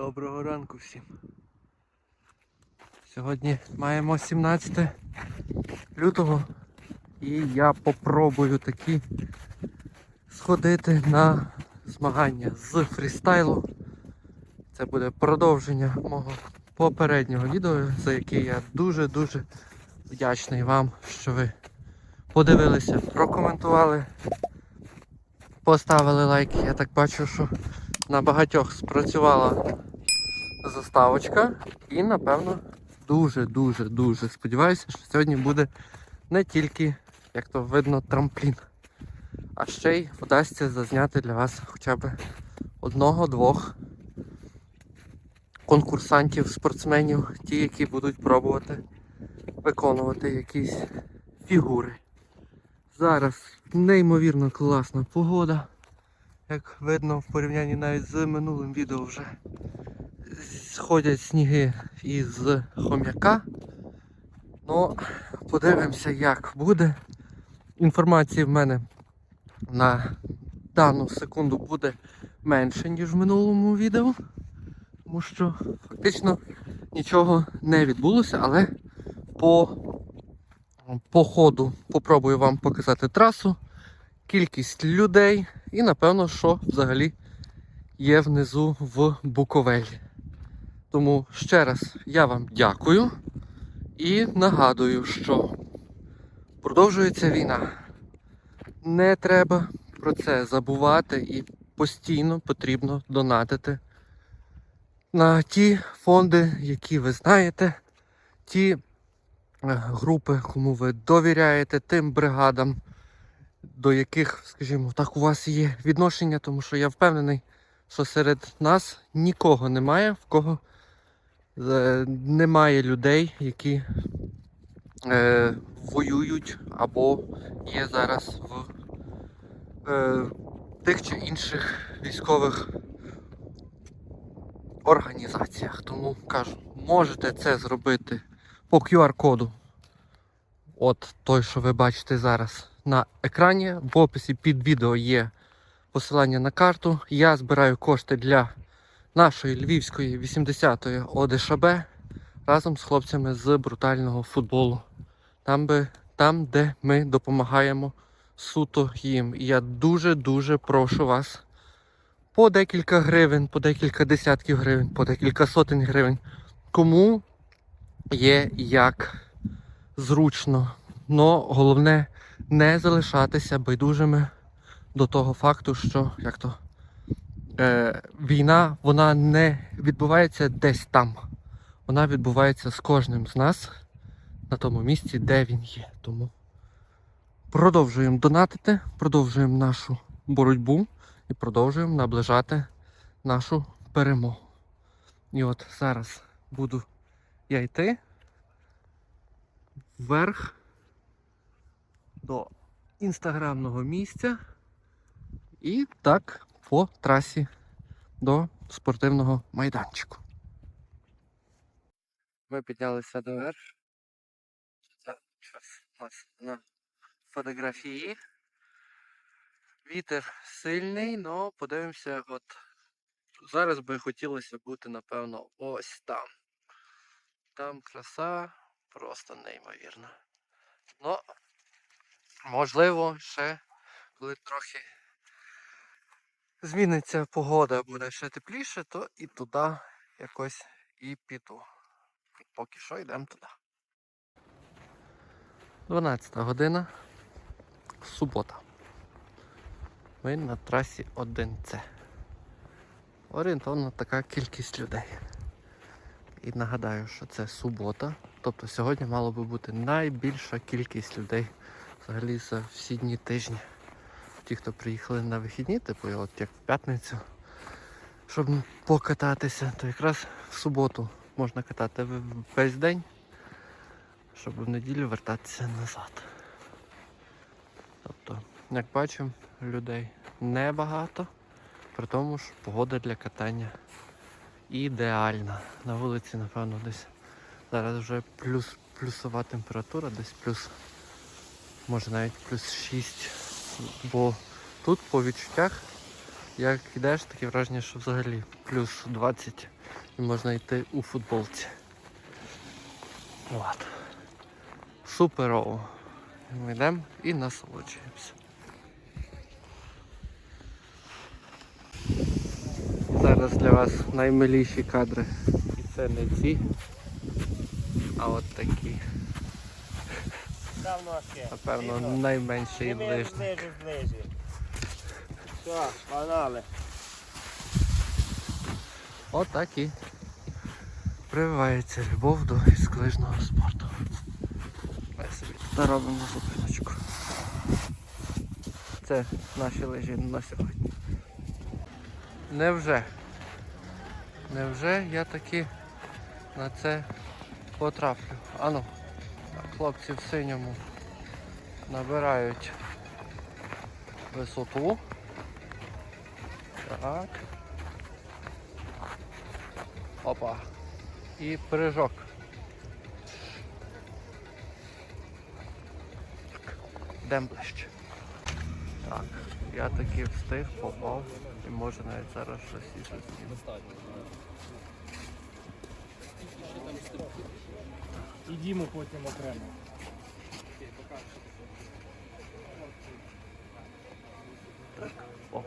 Доброго ранку всім. Сьогодні маємо 17 лютого і я попробую таки сходити на змагання з фрістайлу. Це буде продовження мого попереднього відео, за яке я дуже-дуже вдячний вам, що ви подивилися, прокоментували, поставили лайк. Я так бачу, що на багатьох спрацювала заставочка. І напевно дуже-дуже дуже сподіваюся, що сьогодні буде не тільки, як то видно, трамплін, а ще й вдасться зазняти для вас хоча б одного-двох конкурсантів, спортсменів, ті, які будуть пробувати виконувати якісь фігури. Зараз неймовірно класна погода. Як видно в порівнянні навіть з минулим відео вже сходять сніги із хом'яка. Ну, подивимося, як буде. Інформації в мене на дану секунду буде менше, ніж в минулому відео. Тому що фактично нічого не відбулося, але по, по ходу попробую вам показати трасу, кількість людей і напевно, що взагалі є внизу в Буковелі. Тому ще раз я вам дякую і нагадую, що продовжується війна. Не треба про це забувати і постійно потрібно донатити на ті фонди, які ви знаєте, ті е, групи, кому ви довіряєте, тим бригадам, до яких, скажімо так, у вас є відношення, тому що я впевнений, що серед нас нікого немає, в кого немає людей, які е, воюють або є зараз в е, тих чи інших військових організаціях. Тому кажу, можете це зробити по QR-коду. От той, що ви бачите зараз на екрані. В описі під відео є посилання на карту. Я збираю кошти для нашої львівської 80-ї ОДШБ разом з хлопцями з брутального футболу. Там, би, там де ми допомагаємо суто їм. І я дуже-дуже прошу вас по декілька гривень, по декілька десятків гривень, по декілька сотень гривень. Кому є як зручно. Но головне не залишатися байдужими до того факту, що як то е, війна вона не відбувається десь там. Вона відбувається з кожним з нас на тому місці, де він є. Тому продовжуємо донатити, продовжуємо нашу боротьбу і продовжуємо наближати нашу перемогу. І от зараз буду я йти вверх до інстаграмного місця і так по трасі до спортивного майданчику. Ми піднялися до верх. У нас на фотографії. Вітер сильний, але подивимося, от зараз би хотілося бути, напевно, ось там. Там краса просто неймовірна. Ну, можливо, ще коли трохи зміниться погода, буде ще тепліше, то і туди якось і піду. Поки що йдемо туди. 12 година. Субота. Ми на трасі 1С. Орієнтовно така кількість людей. І нагадаю, що це субота. Тобто сьогодні мало би бути найбільша кількість людей взагалі за всі дні тижня. Ті, хто приїхали на вихідні, типу от як в п'ятницю, щоб покататися, то якраз в суботу можна катати весь день, щоб в неділю вертатися назад. Тобто, як бачимо, людей небагато, при тому ж погода для катання ідеальна. На вулиці, напевно, десь зараз вже плюс, плюсова температура, десь плюс, може навіть плюс 6. Бо тут по відчуттях Як йдеш, таке враження, що взагалі плюс 20 і можна йти у футболці. От. Суперово. Ми йдемо і насолоджуємося. Зараз для вас наймиліші кадри. І це не ці, а от такі. Став ножки. Напевно, найменший ближній. Зближу, зближу. Все, погнали. Отак і прививається любов до гірськолижного спорту. Ми собі тут робимо зупиночку. Це наші лижі на сьогодні. Невже? Невже я таки на це потраплю? Ану, хлопці в синьому набирають висоту. Так. Опа. І. Так, ближче. Так, я таки встиг, попав. І може навіть зараз щось і засніму. І Діму потім окремо. О.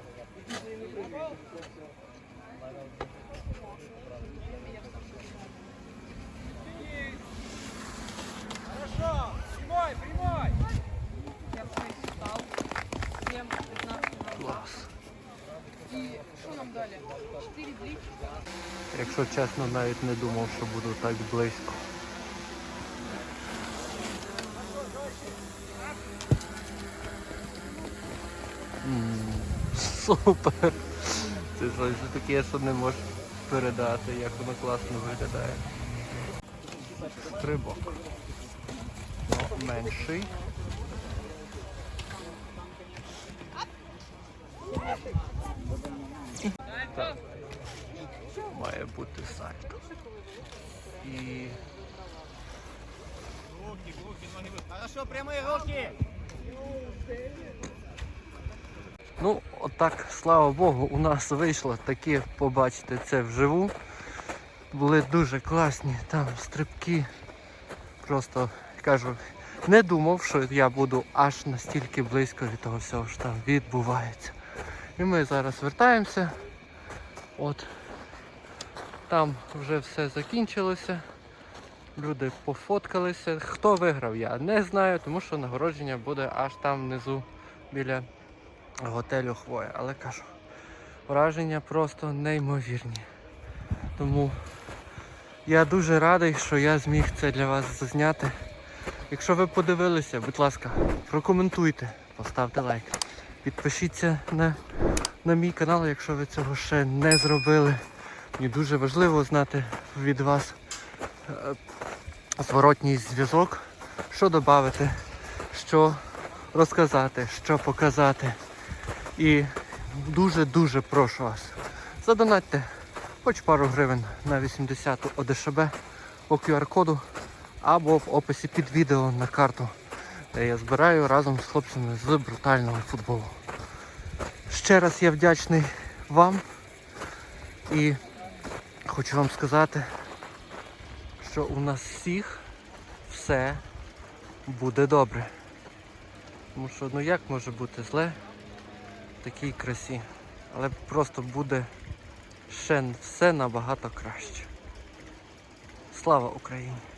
Якщо чесно, навіть не думав, що буду так близько. Супер! Це щось таке, що не можеш передати, як воно класно виглядає. Стрибок. Ну, менший. Має бути сальто. І Хорошо, прямые руки. Ну, отак, слава Богу, у нас вийшло таки побачити це вживу. Були дуже класні там стрибки. Просто кажу, не думав, що я буду аж настільки близько від того всього, що там відбувається. І ми зараз вертаємося. От там вже все закінчилося. Люди пофоткалися. Хто виграв, я не знаю, тому що нагородження буде аж там внизу біля готелю Хвоя. Але кажу, враження просто неймовірні. Тому я дуже радий, що я зміг це для вас зазняти. Якщо ви подивилися, будь ласка, прокоментуйте, поставте лайк. Підпишіться на, на мій канал, якщо ви цього ще не зробили. Мені дуже важливо знати від вас е, зворотній зв'язок, що додати, що розказати, що показати. І дуже-дуже прошу вас. Задонатьте хоч пару гривень на 80-ту ОДШБ по QR-коду або в описі під відео на карту, де я збираю разом з хлопцями з брутального футболу. Ще раз я вдячний вам і хочу вам сказати, що у нас всіх все буде добре. Тому що ну як може бути зле в такій красі? Але просто буде ще все набагато краще. Слава Україні!